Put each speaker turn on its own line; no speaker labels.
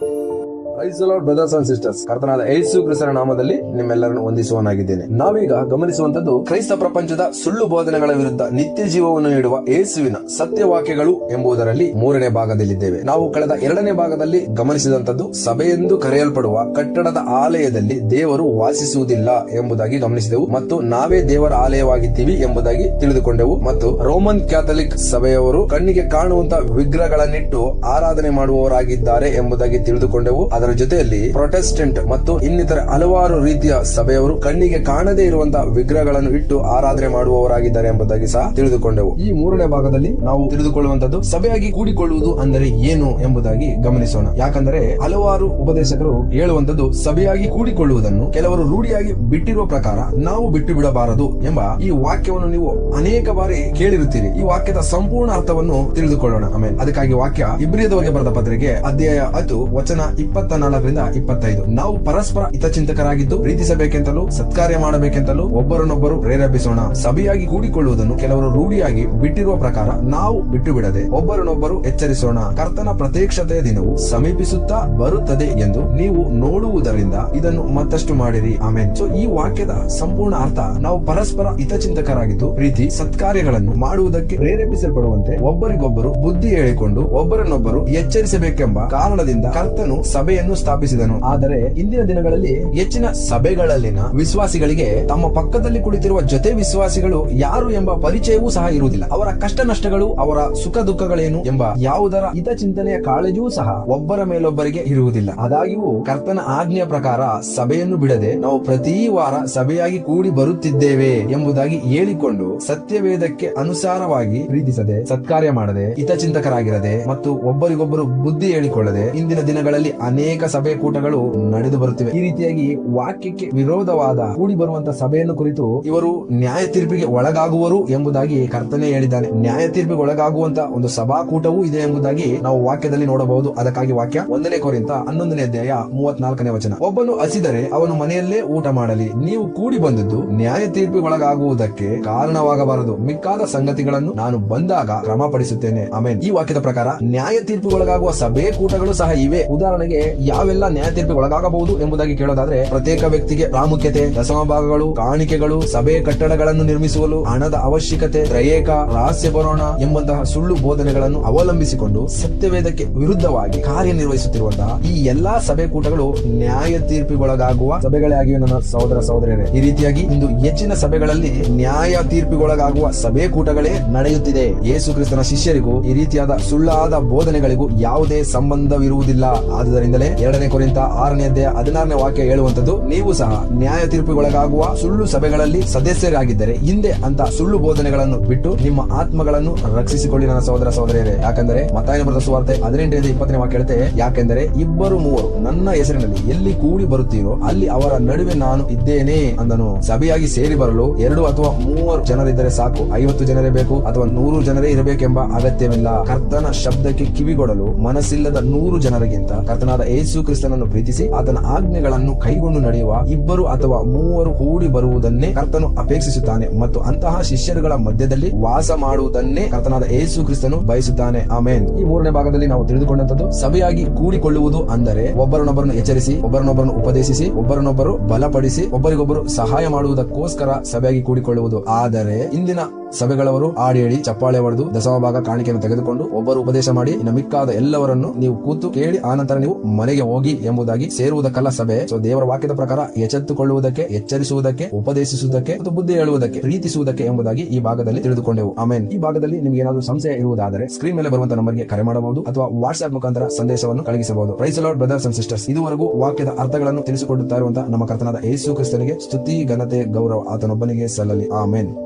thank you. Brothers and sisters ಕರ್ತನಾದ ಯೇಸು ಕ್ರಿಸ್ತನ ನಾಮದಲ್ಲಿ ನಿಮ್ಮೆಲ್ಲರನ್ನು ವಂದಿಸುವನಾಗಿದ್ದೇನೆ. ನಾವೀಗ ಗಮನಿಸುವಂತದ್ದು ಕ್ರೈಸ್ತ ಪ್ರಪಂಚದ ಸುಳ್ಳು ಬೋಧನೆಗಳ ವಿರುದ್ಧ ನಿತ್ಯ ಜೀವವನ್ನು ನೀಡುವ ಯೇಸುವಿನ ಸತ್ಯವಾಕ್ಯಗಳು ಎಂಬುದರಲ್ಲಿ ಮೂರನೇ ಭಾಗದಲ್ಲಿದ್ದೇವೆ. ನಾವು ಕಳೆದ ಎರಡನೇ ಭಾಗದಲ್ಲಿ ಗಮನಿಸಿದಂತದ್ದು ಎಂದು ಕರೆಯಲ್ಪಡುವ ಕಟ್ಟಡದ ಆಲಯದಲ್ಲಿ ದೇವರು ವಾಸಿಸುವುದಿಲ್ಲ ಎಂಬುದಾಗಿ ಗಮನಿಸಿದೆವು ಮತ್ತು ನಾವೇ ದೇವರ ಆಲಯವಾಗಿದ್ದೀವಿ ಎಂಬುದಾಗಿ ತಿಳಿದುಕೊಂಡೆವು ಮತ್ತು ರೋಮನ್ ಕ್ಯಾಥಲಿಕ್ ಸಭೆಯವರು ಕಣ್ಣಿಗೆ ಕಾಣುವಂತಹ ವಿಗ್ರಹಗಳನ್ನಿಟ್ಟು ಆರಾಧನೆ ಮಾಡುವವರಾಗಿದ್ದಾರೆ ಎಂಬುದಾಗಿ ತಿಳಿದುಕೊಂಡೆವು. ಅದರ ಜೊತೆಯಲ್ಲಿ ಪ್ರೊಟೆಸ್ಟೆಂಟ್ ಮತ್ತು ಇನ್ನಿತರ ಹಲವಾರು ರೀತಿಯ ಸಭೆಯವರು ಕಣ್ಣಿಗೆ ಕಾಣದೇ ಇರುವಂತಹ ವಿಗ್ರಹಗಳನ್ನು ಇಟ್ಟು ಆರಾಧನೆ ಮಾಡುವವರಾಗಿದ್ದಾರೆ ಎಂಬುದಾಗಿ ಸಹ ತಿಳಿದುಕೊಂಡೆವು. ಈ ಮೂರನೇ ಭಾಗದಲ್ಲಿ ನಾವು ತಿಳಿದುಕೊಳ್ಳುವಂತದ್ದು ಸಭೆಯಾಗಿ ಕೂಡಿಕೊಳ್ಳುವುದು ಅಂದರೆ ಏನು ಎಂಬುದಾಗಿ ಗಮನಿಸೋಣ. ಯಾಕಂದರೆ ಹಲವಾರು ಉಪದೇಶಕರು ಹೇಳುವಂತದ್ದು ಸಭೆಯಾಗಿ ಕೂಡಿಕೊಳ್ಳುವುದನ್ನು ಕೆಲವರು ರೂಢಿಯಾಗಿ ಬಿಟ್ಟಿರುವ ಪ್ರಕಾರ ನಾವು ಬಿಟ್ಟು ಬಿಡಬಾರದು ಎಂಬ ಈ ವಾಕ್ಯವನ್ನು ನೀವು ಅನೇಕ ಬಾರಿ ಕೇಳಿರುತ್ತೀರಿ. ಈ ವಾಕ್ಯದ ಸಂಪೂರ್ಣ ಅರ್ಥವನ್ನು ತಿಳಿದುಕೊಳ್ಳೋಣ. ಅದಕ್ಕಾಗಿ ವಾಕ್ಯ ಇಬ್ರಿಯದವರಿಗೆ ಬರೆದ ಪತ್ರಿಕೆ ಅಧ್ಯಾಯ ಅದು ವಚನ ಇಪ್ಪತ್ತ ನಾಲ್ಕರಿಂದ ಇಪ್ಪತ್ತೈದು. ನಾವು ಪರಸ್ಪರ ಹಿತಚಿಂತಕರಾಗಿದ್ದು ಪ್ರೀತಿಸಬೇಕೆಂತಲೂ, ಸತ್ಕಾರ್ಯ ಮಾಡಬೇಕೆಂತಲೂ ಒಬ್ಬರನ್ನೊಬ್ಬರು ಪ್ರೇರೇಪಿಸೋಣ. ಸಭೆಯಾಗಿ ಕೂಡಿಕೊಳ್ಳುವುದನ್ನು ಕೆಲವರು ರೂಢಿಯಾಗಿ ಬಿಟ್ಟಿರುವ ಪ್ರಕಾರ ನಾವು ಬಿಟ್ಟು ಬಿಡದೆ ಒಬ್ಬರನ್ನೊಬ್ಬರು ಎಚ್ಚರಿಸೋಣ. ಕರ್ತನ ಪ್ರತ್ಯಕ್ಷತೆಯ ದಿನವು ಸಮೀಪಿಸುತ್ತಾ ಬರುತ್ತದೆ ಎಂದು ನೀವು ನೋಡುವುದರಿಂದ ಇದನ್ನು ಮತ್ತಷ್ಟು ಮಾಡಿರಿ. ಆಮೇಲೆ ಸೊ ಈ ವಾಕ್ಯದ ಸಂಪೂರ್ಣ ಅರ್ಥ ನಾವು ಪರಸ್ಪರ ಹಿತಚಿಂತಕರಾಗಿದ್ದು ಪ್ರೀತಿ, ಸತ್ಕಾರ್ಯಗಳನ್ನು ಮಾಡುವುದಕ್ಕೆ ಪ್ರೇರೇಪಿಸಲ್ಪಡುವಂತೆ ಒಬ್ಬರಿಗೊಬ್ಬರು ಬುದ್ಧಿ ಹೇಳಿಕೊಂಡು, ಒಬ್ಬರನ್ನೊಬ್ಬರು ಎಚ್ಚರಿಸಬೇಕೆಂಬ ಕಾರಣದಿಂದ ಕರ್ತನು ಸಭೆಯನ್ನು ಸ್ಥಾಪಿಸಿದನು. ಆದರೆ ಇಂದಿನ ದಿನಗಳಲ್ಲಿ ಹೆಚ್ಚಿನ ಸಭೆಗಳಲ್ಲಿನ ವಿಶ್ವಾಸಿಗಳಿಗೆ ತಮ್ಮ ಪಕ್ಕದಲ್ಲಿ ಕುಳಿತಿರುವ ಜೊತೆ ವಿಶ್ವಾಸಿಗಳು ಯಾರು ಎಂಬ ಪರಿಚಯವೂ ಸಹ ಇರುವುದಿಲ್ಲ. ಅವರ ಕಷ್ಟ ನಷ್ಟಗಳು ಅವರ ಸುಖ ದುಃಖಗಳೇನು ಎಂಬ ಯಾವುದರ ಹಿತಚಿಂತನೆಯ ಕಾಳಜಿಯೂ ಸಹ ಒಬ್ಬರ ಮೇಲೊಬ್ಬರಿಗೆ ಇರುವುದಿಲ್ಲ. ಆದಾಗ್ಯೂ ಕರ್ತನ ಆಜ್ಞೆಯ ಪ್ರಕಾರ ಸಭೆಯನ್ನು ಬಿಡದೆ ನಾವು ಪ್ರತಿ ವಾರ ಸಭೆಯಾಗಿ ಕೂಡಿ ಬರುತ್ತಿದ್ದೇವೆ ಎಂಬುದಾಗಿ ಹೇಳಿಕೊಂಡು ಸತ್ಯವೇದಕ್ಕೆ ಅನುಸಾರವಾಗಿ ಪ್ರೀತಿಸದೆ, ಸತ್ಕಾರ್ಯ ಮಾಡದೆ, ಹಿತಚಿಂತಕರಾಗಿರದೆ ಮತ್ತು ಒಬ್ಬರಿಗೊಬ್ಬರು ಬುದ್ಧಿ ಹೇಳಿಕೊಳ್ಳದೆ ಇಂದಿನ ದಿನಗಳಲ್ಲಿ ಅನೇಕ ಸಭೆ ಕೂಟಗಳು ನಡೆದು ಬರುತ್ತಿವೆ. ಈ ರೀತಿಯಾಗಿ ವಾಕ್ಯಕ್ಕೆ ವಿರೋಧವಾದ ಕೂಡಿ ಬರುವಂತಹ ಸಭೆಯನ್ನು ಕುರಿತು ಇವರು ನ್ಯಾಯ ತೀರ್ಪಿಗೆ ಒಳಗಾಗುವರು ಎಂಬುದಾಗಿ ಕರ್ತನೆ ಹೇಳಿದ್ದಾನೆ. ನ್ಯಾಯ ತೀರ್ಪಿಗೆ ಒಳಗಾಗುವಂತಹ ಒಂದು ಸಭಾಕೂಟವೂ ಇದೆ ಎಂಬುದಾಗಿ ನಾವು ವಾಕ್ಯದಲ್ಲಿ ನೋಡಬಹುದು. ಅದಕ್ಕಾಗಿ ವಾಕ್ಯ ಒಂದನೇ ಕೊರಿಂತ ಹನ್ನೊಂದನೇ ಅಧ್ಯಾಯ ಮೂವತ್ನಾಲ್ಕನೇ ವಚನ. ಒಬ್ಬನು ಹಸಿದರೆ ಅವನು ಮನೆಯಲ್ಲೇ ಊಟ ಮಾಡಲಿ. ನೀವು ಕೂಡಿ ಬಂದದ್ದು ನ್ಯಾಯ ತೀರ್ಪಿಗೊಳಗಾಗುವುದಕ್ಕೆ ಕಾರಣವಾಗಬಾರದು. ಮಿಕ್ಕಾದ ಸಂಗತಿಗಳನ್ನು ನಾನು ಬಂದಾಗ ಕ್ರಮಪಡಿಸುತ್ತೇನೆ. ಆಮೇಲೆ ಈ ವಾಕ್ಯದ ಪ್ರಕಾರ ನ್ಯಾಯ ತೀರ್ಪಿಗೊಳಗಾಗುವ ಸಭೆ ಕೂಟಗಳು ಸಹ ಇವೆ. ಉದಾಹರಣೆಗೆ ಯಾವೆಲ್ಲ ನ್ಯಾಯ ತೀರ್ಪಿಗೆ ಒಳಗಾಗಬಹುದು ಎಂಬುದಾಗಿ ಕೇಳೋದಾದ್ರೆ, ಪ್ರತ್ಯೇಕ ವ್ಯಕ್ತಿಗೆ ಪ್ರಾಮುಖ್ಯತೆ ದಸಮ ಭಾಗಗಳು, ಕಾಣಿಕೆಗಳು, ಸಭೆ ಕಟ್ಟಡಗಳನ್ನು ನಿರ್ಮಿಸುವಲು ಹಣದ ಅವಶ್ಯಕತೆ, ತ್ರಯೇಕ, ರಹಸ್ಯ ಬರೋಣ ಎಂಬಂತಹ ಸುಳ್ಳು ಬೋಧನೆಗಳನ್ನು ಅವಲಂಬಿಸಿಕೊಂಡು ಸತ್ಯವೇದಕ್ಕೆ ವಿರುದ್ಧವಾಗಿ ಕಾರ್ಯನಿರ್ವಹಿಸುತ್ತಿರುವಂತಹ ಈ ಎಲ್ಲಾ ಸಭೆ ಕೂಟಗಳು ನ್ಯಾಯ ತೀರ್ಪಿಗೊಳಗಾಗುವ ಸಭೆಗಳೇ ಆಗಿವೆ ನನ್ನ ಸಹೋದರ ಸಹೋದರಿಯರೇ. ಈ ರೀತಿಯಾಗಿ ಇಂದು ಹೆಚ್ಚಿನ ಸಭೆಗಳಲ್ಲಿ ನ್ಯಾಯ ತೀರ್ಪಿಗೊಳಗಾಗುವ ಸಭೆ ಕೂಟಗಳೇ ನಡೆಯುತ್ತಿದೆ. ಯೇಸು ಕ್ರಿಸ್ತನ ಶಿಷ್ಯರಿಗೂ ಈ ರೀತಿಯಾದ ಸುಳ್ಳಾದ ಬೋಧನೆಗಳಿಗೂ ಯಾವುದೇ ಸಂಬಂಧವಿರುವುದಿಲ್ಲ. ಆದುದರಿಂದಲೇ ಎರಡನೇ ಕೊರಿಂತ ಆರನೇ ಅಧ್ಯಾಯ ಹದಿನಾರನೇ ವಾಕ್ಯ ಹೇಳುವಂತದ್ದು ನೀವು ಸಹ ನ್ಯಾಯ ತೀರ್ಪಿಗೊಳಗಾಗುವ ಸುಳ್ಳು ಸಭೆಗಳಲ್ಲಿ ಸದಸ್ಯರಾಗಿದ್ದರೆ, ಹಿಂದೆ ಅಂತ ಸುಳ್ಳು ಬೋಧನೆಗಳನ್ನು ಬಿಟ್ಟು ನಿಮ್ಮ ಆತ್ಮಗಳನ್ನು ರಕ್ಷಿಸಿಕೊಳ್ಳಿ ನನ್ನ ಸಹೋದರ ಸಹೋದರಿಯರೇ. ಯಾಕಂದರೆ ಮತಾಯನ ಬರೆದ ಸುವಾರ್ತೆ ಹದಿನೆಂಟನೇ ಇಪ್ಪತ್ತನೇ ವಾಕ್ಯ ಹೇಳುತ್ತೆ ಯಾಕೆಂದರೆ ಇಬ್ಬರು ಮೂವರು ನನ್ನ ಹೆಸರಿನಲ್ಲಿ ಎಲ್ಲಿ ಕೂಡಿ ಬರುತ್ತೀರೋ, ಅಲ್ಲಿ ಅವರ ನಡುವೆ ನಾನು ಇದ್ದೇನೆ ಅಂದನು. ಸಭೆಯಾಗಿ ಸೇರಿ ಬರಲು ಎರಡು ಅಥವಾ ಮೂವರು ಜನರಿದ್ದರೆ ಸಾಕು. ಐವತ್ತು ಜನರೇ ಬೇಕು ಅಥವಾ ನೂರು ಜನರೇ ಇರಬೇಕೆಂಬ ಅಗತ್ಯವಿಲ್ಲ. ಕರ್ತನ ಶಬ್ದಕ್ಕೆ ಕಿವಿಗೊಡಲು ಮನಸ್ಸಿಲ್ಲದ ನೂರು ಜನರಿಗಿಂತ ಕರ್ತನಾದ ಯೇಸು ಕ್ರಿಸ್ತನನ್ನು ಪ್ರೀತಿಸಿ ಆತನ ಆಜ್ಞೆಗಳನ್ನು ಕೈಗೊಂಡು ನಡೆಯುವ ಇಬ್ಬರು ಅಥವಾ ಮೂವರು ಕೂಡಿ ಬರುವುದನ್ನೇ ಕರ್ತನು ಅಪೇಕ್ಷಿಸುತ್ತಾನೆ ಮತ್ತು ಅಂತಹ ಶಿಷ್ಯರುಗಳ ಮಧ್ಯದಲ್ಲಿ ವಾಸ ಮಾಡುವುದನ್ನೇ ಕರ್ತನಾದ ಯೇಸು ಕ್ರಿಸ್ತನು ಬಯಸುತ್ತಾನೆ. ಆಮೇನ್. ಈ ಮೂರನೇ ಭಾಗದಲ್ಲಿ ನಾವು ತಿಳಿದುಕೊಂಡಂತದ್ದು ಸಭೆಯಾಗಿ ಕೂಡಿಕೊಳ್ಳುವುದು ಅಂದರೆ ಒಬ್ಬರನ್ನೊಬ್ಬರನ್ನು ಎಚ್ಚರಿಸಿ, ಒಬ್ಬರನ್ನೊಬ್ಬರನ್ನು ಉಪದೇಶಿಸಿ, ಒಬ್ಬರನ್ನೊಬ್ಬರು ಬಲಪಡಿಸಿ, ಒಬ್ಬರಿಗೊಬ್ಬರು ಸಹಾಯ ಮಾಡುವುದಕ್ಕೋಸ್ಕರ ಸಭೆಯಾಗಿ ಕೂಡಿಕೊಳ್ಳುವುದು. ಆದರೆ ಇಂದಿನ ಸಭೆಗಳವರು ಆಡಿ ಹೇಳಿ ಚಪ್ಪಾಳೆ ಹೊಡೆದು ದಶಮ ಭಾಗ ಕಾಣಿಕೆಯನ್ನು ತೆಗೆದುಕೊಂಡು ಒಬ್ಬರು ಉಪದೇಶ ಮಾಡಿ, ಇನ್ನು ಮಿಕ್ಕಾದ ಎಲ್ಲವರನ್ನು ನೀವು ಕೂತು ಕೇಳಿ, ಆನಂತರ ನೀವು ಮನೆಗೆ ಹೋಗಿ ಎಂಬುದಾಗಿ ಸೇರುವುದಕ್ಕಲ್ಲ ಸಭೆ. ಸೊ ದೇವರ ವಾಕ್ಯದ ಪ್ರಕಾರ ಎಚ್ಚೆತ್ತುಕೊಳ್ಳುವುದಕ್ಕೆ, ಎಚ್ಚರಿಸುವುದಕ್ಕೆ, ಉಪದೇಶಿಸುವುದಕ್ಕೆ ಮತ್ತು ಬುದ್ಧಿ ಹೇಳುವುದಕ್ಕೆ, ಪ್ರೀತಿಸುವುದಕ್ಕೆ ಎಂಬುದಾಗಿ ಈ ಭಾಗದಲ್ಲಿ ತಿಳಿದುಕೊಂಡೆವು. ಆಮೇನ್. ಈ ಭಾಗದಲ್ಲಿ ನಿಮಗೆ ಏನಾದರೂ ಸಂಶಯ ಇರುವುದಾದರೆ ಸ್ಕ್ರೀನ್ ಮೇಲೆ ಬರುವಂತಹ ನಂಬರ್ಗೆ ಕರೆ ಮಾಡಬಹುದು ಅಥವಾ ವಾಟ್ಸ್ಆಪ್ ಮುಖಾಂತರ ಸಂದೇಶವನ್ನು ಕಳುಹಿಸಬಹುದು. Praise Lord brothers and sisters ಇದುವರೆಗೂ ವಾಕ್ಯದ ಅರ್ಥಗಳನ್ನು ತಿಳಿಸಿಕೊಡುತ್ತಾ ಇರುವಂತಹ ನಮ್ಮ ಕರ್ತನಾದ ಯೇಸು ಕ್ರಿಸ್ತನಿಗೆ ಸ್ತುತಿ, ಘನತೆ, ಗೌರವ ಆತನೊಬ್ಬನಿಗೆ ಸಲ್ಲಲಿ. ಆಮೇನ್.